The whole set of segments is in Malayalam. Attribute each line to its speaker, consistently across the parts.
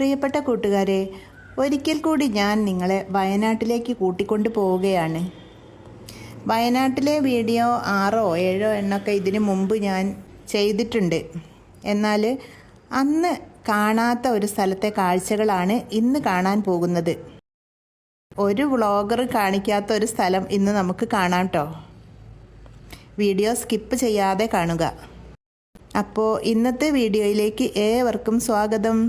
Speaker 1: പ്രിയപ്പെട്ട കൂട്ടുകാരെ ഒരിക്കൽ കൂടി ഞാൻ നിങ്ങളെ വയനാട്ടിലേക്ക് കൂട്ടിക്കൊണ്ടു പോവുകയാണ്. വയനാട്ടിലെ വീഡിയോ ആറോ ഏഴോ എണ്ണൊക്കെ ഇതിനു മുമ്പ് ഞാൻ ചെയ്തിട്ടുണ്ട്. എന്നാൽ അന്ന് കാണാത്ത ഒരു സ്ഥലത്തെ കാഴ്ചകളാണ് ഇന്ന് കാണാൻ പോകുന്നത്. ഒരു വ്ളോഗർ കാണിക്കാത്ത ഒരു സ്ഥലം ഇന്ന് നമുക്ക് കാണാം കേട്ടോ വീഡിയോ സ്കിപ്പ് ചെയ്യാതെ കാണുക. അപ്പോൾ ഇന്നത്തെ വീഡിയോയിലേക്ക് ഏവർക്കും സ്വാഗതം.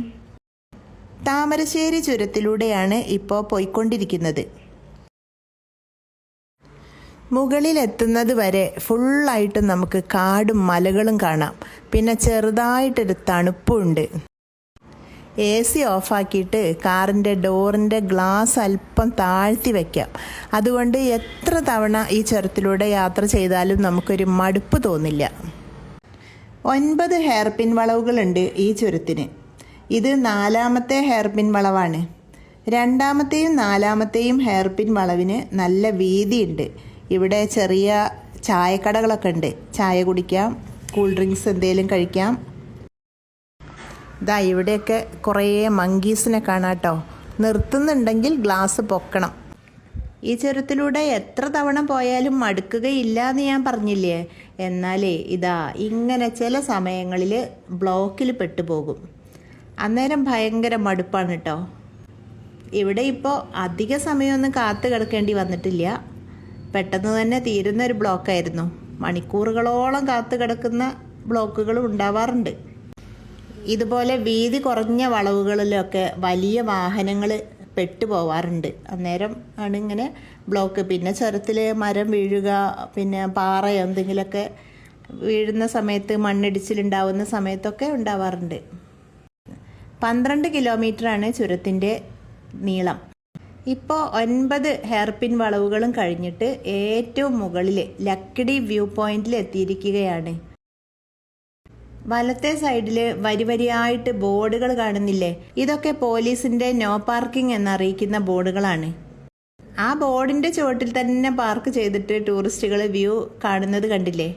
Speaker 1: താമരശ്ശേരി ചുരത്തിലൂടെയാണ് ഇപ്പോൾ പോയിക്കൊണ്ടിരിക്കുന്നത്. മുകളിലെത്തുന്നത് വരെ ഫുള്ളായിട്ട് നമുക്ക് കാടും മലകളും കാണാം. പിന്നെ ചെറുതായിട്ടൊരു തണുപ്പുണ്ട്. എ സി ഓഫാക്കിയിട്ട് കാറിന്റെ ഡോറിന്റെ ഗ്ലാസ് അല്പം താഴ്ത്തി വയ്ക്കാം അതുകൊണ്ട് എത്ര തവണ ഈ ചുരത്തിലൂടെ യാത്ര ചെയ്താലും നമുക്കൊരു മടുപ്പ് തോന്നില്ല. ഒൻപത് ഹെയർ പിൻ വളവുകളുണ്ട് ഈ ചുരത്തിന്. ഇത് നാലാമത്തെ ഹെയർപിൻ വളവാണ്. രണ്ടാമത്തെയും നാലാമത്തെയും ഹെയർപിൻ വളവിന് നല്ല വീതിയുണ്ട്. ഇവിടെ ചെറിയ ചായക്കടകളൊക്കെ ഉണ്ട്. ചായ കുടിക്കാം കൂൾ ഡ്രിങ്ക്സ് എന്തെങ്കിലും കഴിക്കാം. ഇതാ ഇവിടെയൊക്കെ കുറേ മങ്കീസിനെ കാണാം കേട്ടോ നിർത്തുന്നുണ്ടെങ്കിൽ ഗ്ലാസ് പൊക്കണം. ഈ ചുരത്തിലൂടെ എത്ര തവണ പോയാലും മടുക്കുകയില്ല എന്ന് ഞാൻ പറഞ്ഞില്ലേ? എന്നാലേ ഇതാ ഇങ്ങനെ ചില സമയങ്ങളിൽ ബ്ലോക്കിൽ പെട്ടുപോകും. അന്നേരം ഭയങ്കര മടുപ്പാണ് കേട്ടോ ഇവിടെ ഇപ്പോൾ അധിക സമയമൊന്നും കാത്തു കിടക്കേണ്ടി വന്നിട്ടില്ല. പെട്ടെന്ന് തന്നെ തീരുന്ന ഒരു ബ്ലോക്കായിരുന്നു മണിക്കൂറുകളോളം കാത്തു കിടക്കുന്ന ബ്ലോക്കുകളും ഉണ്ടാവാറുണ്ട്. ഇതുപോലെ വീതി കുറഞ്ഞ വളവുകളിലൊക്കെ വലിയ വാഹനങ്ങൾ പെട്ടുപോവാറുണ്ട് അന്നേരം ആണ് ഇങ്ങനെ ബ്ലോക്ക് പിന്നെ ചുരത്തിൽ മരം വീഴുക പിന്നെ പാറ എന്തെങ്കിലുമൊക്കെ വീഴുന്ന സമയത്ത് മണ്ണിടിച്ചിലുണ്ടാവുന്ന സമയത്തൊക്കെ ഉണ്ടാവാറുണ്ട്. പന്ത്രണ്ട് കിലോമീറ്ററാണ് ചുരത്തിന്റെ നീളം. ഇപ്പോൾ ഒൻപത് ഹെയർപിൻ വളവുകളും കഴിഞ്ഞിട്ട് ഏറ്റവും മുകളിൽ ലക്കിടി വ്യൂ പോയിന്റിൽ എത്തിയിരിക്കുകയാണ്. വലത്തെ സൈഡിൽ വരി വരിയായിട്ട് ബോർഡുകൾ കാണുന്നില്ലേ? ഇതൊക്കെ പോലീസിന്റെ നോ പാർക്കിംഗ് എന്നറിയിക്കുന്ന ബോർഡുകളാണ്. ആ ബോർഡിന്റെ ചുവട്ടിൽ തന്നെ പാർക്ക് ചെയ്തിട്ട് ടൂറിസ്റ്റുകൾ വ്യൂ കാണുന്നത് കണ്ടില്ലേ?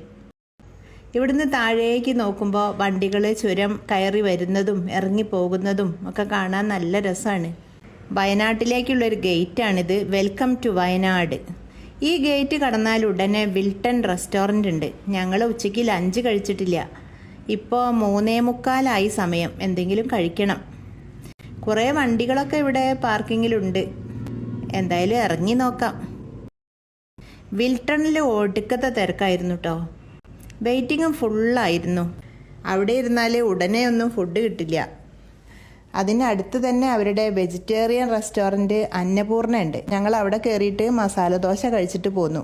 Speaker 1: ഇവിടുന്ന് താഴേക്ക് നോക്കുമ്പോൾ വണ്ടികൾ ചുരം കയറി വരുന്നതും ഇറങ്ങി പോകുന്നതും ഒക്കെ കാണാൻ നല്ല രസമാണ് വയനാട്ടിലേക്കുള്ളൊരു ഗേറ്റാണിത്. Welcome to Wayanad. ഈ ഗേറ്റ് കടന്നാൽ ഉടനെ വിൽട്ടൺ റെസ്റ്റോറന്റ് ഉണ്ട്. ഞങ്ങൾ ഉച്ചയ്ക്ക് ലഞ്ച് കഴിച്ചിട്ടില്ല. ഇപ്പോൾ മൂന്നേ മുക്കാലായി സമയം. എന്തെങ്കിലും കഴിക്കണം. കുറേ വണ്ടികളൊക്കെ ഇവിടെ പാർക്കിങ്ങിലുണ്ട്. എന്തായാലും ഇറങ്ങി നോക്കാം. വിൽട്ടണിൽ ഒടുക്കത്തെ തിരക്കായിരുന്നു കേട്ടോ വെയിറ്റിങ്ങും ഫുള്ളായിരുന്നു. അവിടെ ഇരുന്നാലേ ഉടനെ ഒന്നും ഫുഡ് കിട്ടില്ല. അതിനടുത്ത് തന്നെ അവരുടെ വെജിറ്റേറിയൻ റെസ്റ്റോറന്റ് അന്നപൂർണ ഉണ്ട് ഞങ്ങൾ അവിടെ കയറിയിട്ട് മസാല ദോശ കഴിച്ചിട്ട് പോന്നു.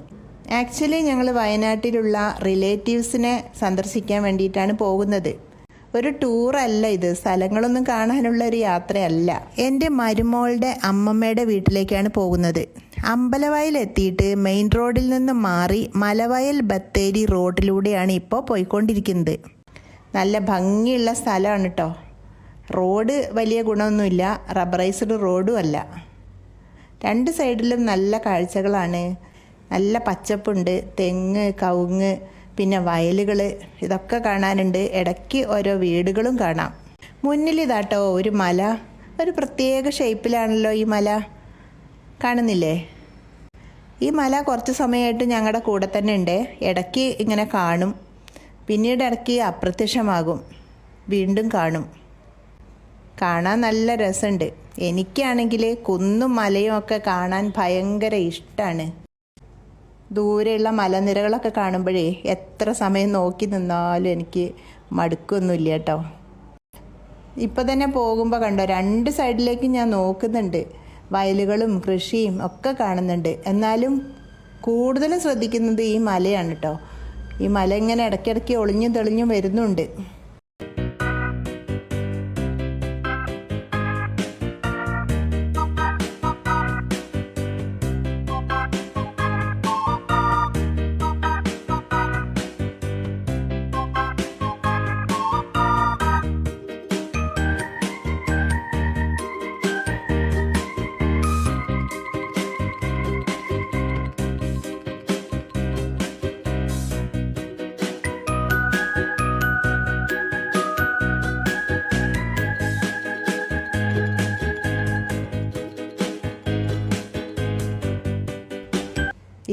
Speaker 1: ആക്ച്വലി ഞങ്ങൾ വയനാട്ടിലുള്ള റിലേറ്റീവ്സിനെ സന്ദർശിക്കാൻ വേണ്ടിയിട്ടാണ് പോകുന്നത്. ഒരു ടൂറല്ല ഇത്. സ്ഥലങ്ങളൊന്നും കാണാനുള്ള ഒരു യാത്രയല്ല. എന്റെ മരുമോളുടെ അമ്മമ്മയുടെ വീട്ടിലേക്കാണ് പോകുന്നത്. അമ്പലവയൽ എത്തിയിട്ട് മെയിൻ റോഡിൽ നിന്ന് മാറി മലവയൽ ബത്തേരി റോഡിലൂടെയാണ് ഇപ്പോൾ പോയിക്കൊണ്ടിരിക്കുന്നത്. നല്ല ഭംഗിയുള്ള സ്ഥലമാണ് കേട്ടോ റോഡ് വലിയ ഗുണമൊന്നുമില്ല റബ്ബറൈസ്ഡ് റോഡും അല്ല. രണ്ട് സൈഡിലും നല്ല കാഴ്ചകളാണ്. നല്ല പച്ചപ്പുണ്ട് തെങ്ങ് കവുങ്ങ് പിന്നെ വയലുകൾ ഇതൊക്കെ കാണാനുണ്ട്. ഇടയ്ക്ക് ഓരോ വീടുകളും കാണാം. മുന്നിൽ ഇതാട്ടോ ഒരു മല. ഒരു പ്രത്യേക ഷേപ്പിലാണല്ലോ ഈ മല. കാണുന്നില്ലേ? ഈ മല കുറച്ച് സമയമായിട്ട് ഞങ്ങളുടെ കൂടെ തന്നെ ഉണ്ട്. ഇടയ്ക്ക് ഇങ്ങനെ കാണും. പിന്നീട് ഇടയ്ക്ക് അപ്രത്യക്ഷമാകും. വീണ്ടും കാണും. കാണാൻ നല്ല രസമുണ്ട് എനിക്കാണെങ്കിൽ കുന്നും മലയും ഒക്കെ കാണാൻ ഭയങ്കര ഇഷ്ടമാണ് ദൂരെയുള്ള മലനിരകളൊക്കെ കാണുമ്പോഴേ എത്ര സമയം നോക്കി നിന്നാലും എനിക്ക് മടുക്കൊന്നുമില്ല കേട്ടോ. ഇപ്പം തന്നെ പോകുമ്പോൾ കണ്ടോ രണ്ട് സൈഡിലേക്ക് ഞാൻ നോക്കുന്നുണ്ട്. വയലുകളും കൃഷിയും ഒക്കെ കാണുന്നുണ്ട്. എന്നാലും കൂടുതലും ശ്രദ്ധിക്കുന്നത് ഈ മലയാണ് കേട്ടോ ഈ മല ഇങ്ങനെ ഇടയ്ക്കിടയ്ക്ക് ഒളിഞ്ഞും തെളിഞ്ഞും വരുന്നുണ്ട്.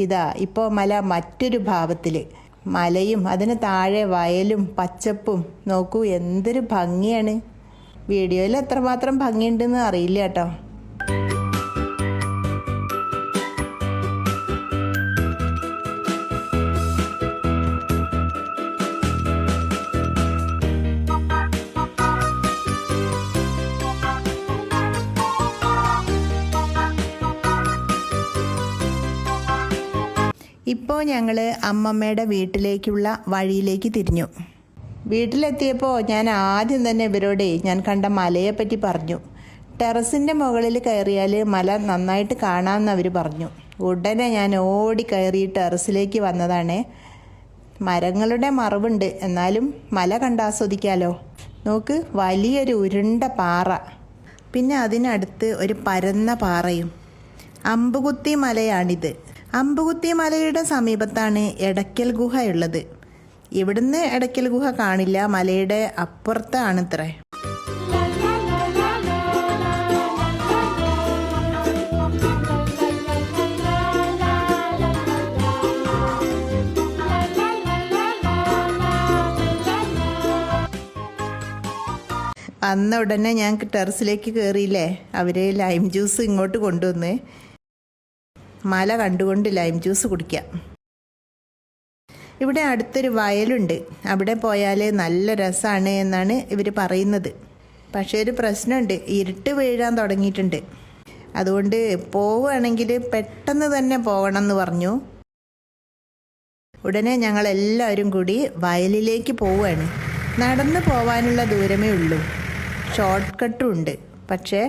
Speaker 1: ഇതാ ഇപ്പോൾ മല മറ്റൊരു ഭാവത്തിൽ മലയും അതിന് താഴെ വയലും പച്ചപ്പും. നോക്കൂ എന്തൊരു ഭംഗിയാണ്. വീഡിയോയിൽ എത്രമാത്രം ഭംഗിയുണ്ടെന്ന് അറിയില്ല കേട്ടോ. ഇപ്പോൾ ഞങ്ങൾ അമ്മമ്മയുടെ വീട്ടിലേക്കുള്ള വഴിയിലേക്ക് തിരിഞ്ഞു. വീട്ടിലെത്തിയപ്പോൾ ഞാൻ ആദ്യം തന്നെ ഇവരോട് ഞാൻ കണ്ട മലയെപ്പറ്റി പറഞ്ഞു. ടെറസിന്റെ മുകളിൽ കയറിയാൽ മല നന്നായിട്ട് കാണാമെന്ന് അവർ പറഞ്ഞു. ഉടനെ ഞാൻ ഓടി കയറി ടെറസിലേക്ക് വന്നതാണ്. മരങ്ങളുടെ മറവുണ്ട്. എന്നാലും മല കണ്ടാസ്വദിക്കാലോ നോക്ക് വലിയൊരു ഉരുണ്ട പാറ. പിന്നെ അതിനടുത്ത് ഒരു പരന്ന പാറയും. അമ്പുകുത്തി മലയാണിത്. അമ്പുകുത്തി മലയുടെ സമീപത്താണ് എടയ്ക്കൽ ഗുഹയുള്ളത് ഇവിടുന്ന് എടയ്ക്കൽ ഗുഹ കാണില്ല മലയുടെ അപ്പുറത്താണത്രേ. വന്ന ഉടനെ ഞാൻ ടെറസിലേക്ക് കയറിയില്ലേ അവർ ലൈം ജ്യൂസ് ഇങ്ങോട്ട് കൊണ്ടുവന്ന്. മല കണ്ടുകൊണ്ട് ലൈം ജ്യൂസ് കുടിക്കാം. ഇവിടെ അടുത്തൊരു വയലുണ്ട്. അവിടെ പോയാൽ നല്ല രസമാണ് എന്നാണ് ഇവർ പറയുന്നത്. പക്ഷേ ഒരു പ്രശ്നമുണ്ട്. ഇരുട്ട് വീഴാൻ തുടങ്ങിയിട്ടുണ്ട്. അതുകൊണ്ട് പോവുകയാണെങ്കിൽ പെട്ടെന്ന് തന്നെ പോകണം എന്ന് പറഞ്ഞു. ഉടനെ ഞങ്ങൾ എല്ലാവരും കൂടി വയലിലേക്ക് പോവുകയാണ്. നടന്നു പോവാനുള്ള ദൂരമേ ഉള്ളൂ. ഷോർട്ട് കട്ടും ഉണ്ട്. പക്ഷേ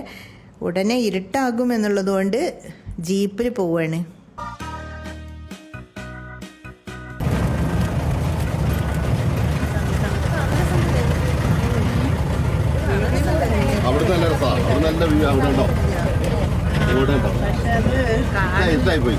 Speaker 1: ഉടനെ ഇരുട്ടാകും എന്നുള്ളതുകൊണ്ട് ജീപ്പിൽ പോവാണ്.
Speaker 2: അവിടെ നല്ല രസമാണ് അവിടെ നല്ല വ്യൂ അവിടെ ഉണ്ടോ ഇവിടെ ഉണ്ടോ ഇതായി പോയി.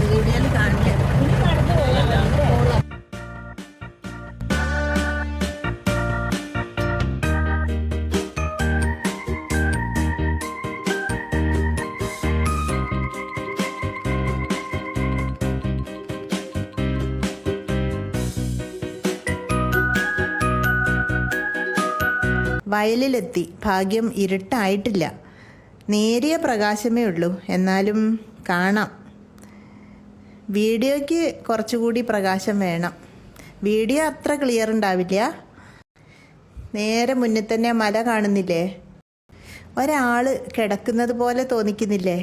Speaker 1: വയലിലെത്തി. ഭാഗ്യം ഇരുട്ടായിട്ടില്ല. നേരിയ പ്രകാശമേ ഉള്ളൂ. എന്നാലും കാണാം. വീഡിയോയ്ക്ക് കുറച്ചുകൂടി പ്രകാശം വേണം. വീഡിയോ അത്ര ക്ലിയർ ഉണ്ടാവില്ല. നേരെ മുന്നിൽ തന്നെ മല കാണുന്നില്ലേ? ഒരാൾ കിടക്കുന്നത് പോലെ തോന്നിക്കുന്നില്ലേ?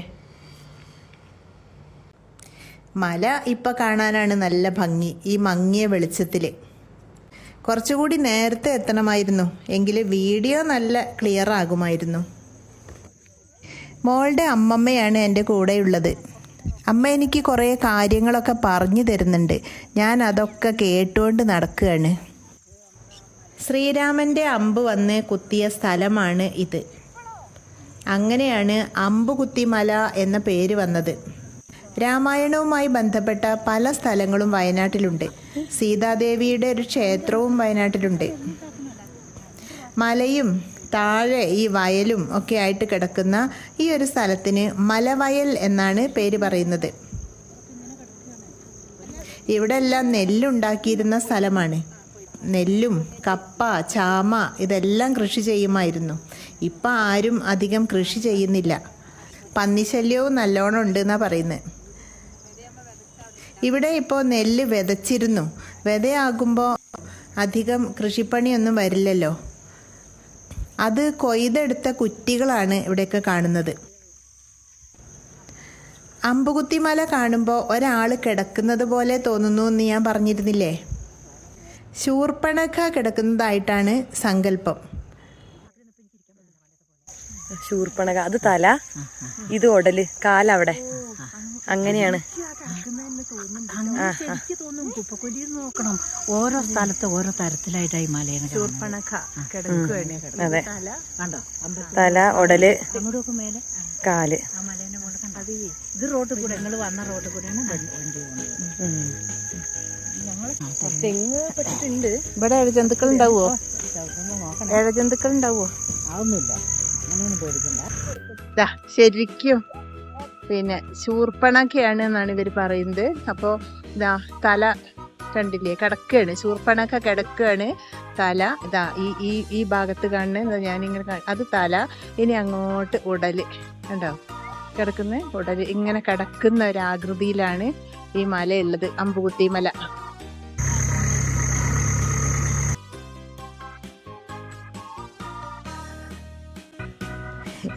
Speaker 1: മല ഇപ്പം കാണാനാണ് നല്ല ഭംഗി. ഈ മങ്ങിയ വെളിച്ചത്തിൽ കുറച്ചുകൂടി നേരത്തെ എത്തണമായിരുന്നു. എങ്കിൽ വീഡിയോ നല്ല ക്ലിയർ ആകുമായിരുന്നു. മോളുടെ അമ്മമ്മയാണ് എന്റെ കൂടെയുള്ളത്. അമ്മ എനിക്ക് കുറേ കാര്യങ്ങളൊക്കെ പറഞ്ഞു തരുന്നുണ്ട്. ഞാൻ അതൊക്കെ കേട്ടുകൊണ്ട് നടക്കുകയാണ് ശ്രീരാമന്റെ അമ്പ് വന്ന് കുത്തിയ സ്ഥലമാണ് ഇത്. അങ്ങനെയാണ് അമ്പ് കുത്തിമല എന്ന പേര് വന്നത്. രാമായണവുമായി ബന്ധപ്പെട്ട പല സ്ഥലങ്ങളും വയനാട്ടിലുണ്ട്. സീതാദേവിയുടെ ഒരു ക്ഷേത്രവും വയനാട്ടിലുണ്ട്. മലയും താഴെ ഈ വയലും ഒക്കെ ആയിട്ട് കിടക്കുന്ന ഈ ഒരു സ്ഥലത്തിന് മലവയൽ എന്നാണ് പേര് പറയുന്നത്. ഇവിടെ എല്ലാം നെല്ലുണ്ടാക്കിയിരുന്ന സ്ഥലമാണ്. നെല്ലും കപ്പ ചാമ ഇതെല്ലാം കൃഷി ചെയ്യുമായിരുന്നു. ഇപ്പം ആരും അധികം കൃഷി ചെയ്യുന്നില്ല. പന്നിശല്യവും നല്ലോണം ഉണ്ട് എന്നാണ് പറയുന്നത്. ഇവിടെ ഇപ്പോൾ നെല്ല് വിതച്ചിരുന്നു. വിതയാകുമ്പോൾ അധികം കൃഷിപ്പണിയൊന്നും വരില്ലല്ലോ. അത് കൊയ്തെടുത്ത കുറ്റികളാണ് ഇവിടെയൊക്കെ കാണുന്നത്. അമ്പുകുത്തിമല കാണുമ്പോൾ ഒരാൾ കിടക്കുന്നത് പോലെ തോന്നുന്നു എന്ന് ഞാൻ പറഞ്ഞിരുന്നില്ലേ? ശൂർപ്പണക്ക കിടക്കുന്നതായിട്ടാണ് സങ്കല്പം.
Speaker 3: ശൂർപ്പണക അത് തല ഇത് ഉടൽ കാലവിടെ. അങ്ങനെയാണ്.
Speaker 4: എനിക്ക് തോന്നും കുപ്പക്കൊല്ലി നോക്കണം ഓരോ സ്ഥലത്ത് ഓരോ തരത്തിലായിട്ടായി മലയാണ്
Speaker 3: അതെ. തല
Speaker 4: ഉടൽ കാൽ. ഇത് റോഡ് കൂടെ ഞങ്ങൾ വന്ന റോഡ് കൂടെയാണ്
Speaker 3: തെങ്ങ് പെട്ടിട്ടുണ്ട്.
Speaker 1: ഇവിടെ ഇഴജന്തുക്കൾ ഉണ്ടാവുമോ ഇഴജന്തുക്കൾ ഉണ്ടാവുമോ
Speaker 4: അതൊന്നുമില്ല.
Speaker 1: ശരിക്കും. പിന്നെ ശൂർപ്പണക്കയാണ് എന്നാണ് ഇവർ പറയുന്നത്. അപ്പോൾ ഇതാ തല കണ്ടില്ലേ? കിടക്കുകയാണ് ശൂർപ്പണക്ക കിടക്കുകയാണ് തല ഇതാ ഈ ഈ ഈ ഭാഗത്ത് കാണുന്നത് ഞാനിങ്ങനെ അത് തല ഇനി അങ്ങോട്ട് ഉടൽ. ഉണ്ടാവും കിടക്കുന്ന ഉടൽ. ഇങ്ങനെ കിടക്കുന്ന ഒരു ആകൃതിയിലാണ് ഈ മലയുള്ളത്. അമ്പുകുത്തി മല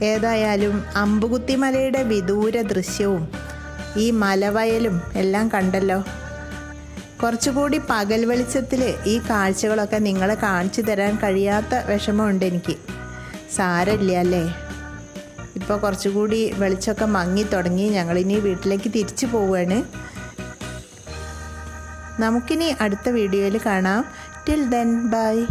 Speaker 1: ഏതായാലും അമ്പുകുത്തിമലയുടെ വിദൂര ദൃശ്യവും ഈ മലവയലും എല്ലാം കണ്ടല്ലോ. കുറച്ചുകൂടി പകൽ വെളിച്ചത്തിൽ ഈ കാഴ്ചകളൊക്കെ നിങ്ങളെ കാണിച്ചു തരാൻ കഴിയാത്ത വിഷമമുണ്ട് എനിക്ക്. സാരമില്ല അല്ലേ? ഇപ്പോൾ കുറച്ചുകൂടി വെളിച്ചമൊക്കെ മങ്ങി തുടങ്ങി ഞങ്ങളിനി വീട്ടിലേക്ക് തിരിച്ചു പോവുകയാണ് നമുക്കിനി അടുത്ത വീഡിയോയിൽ കാണാം. Till then bye.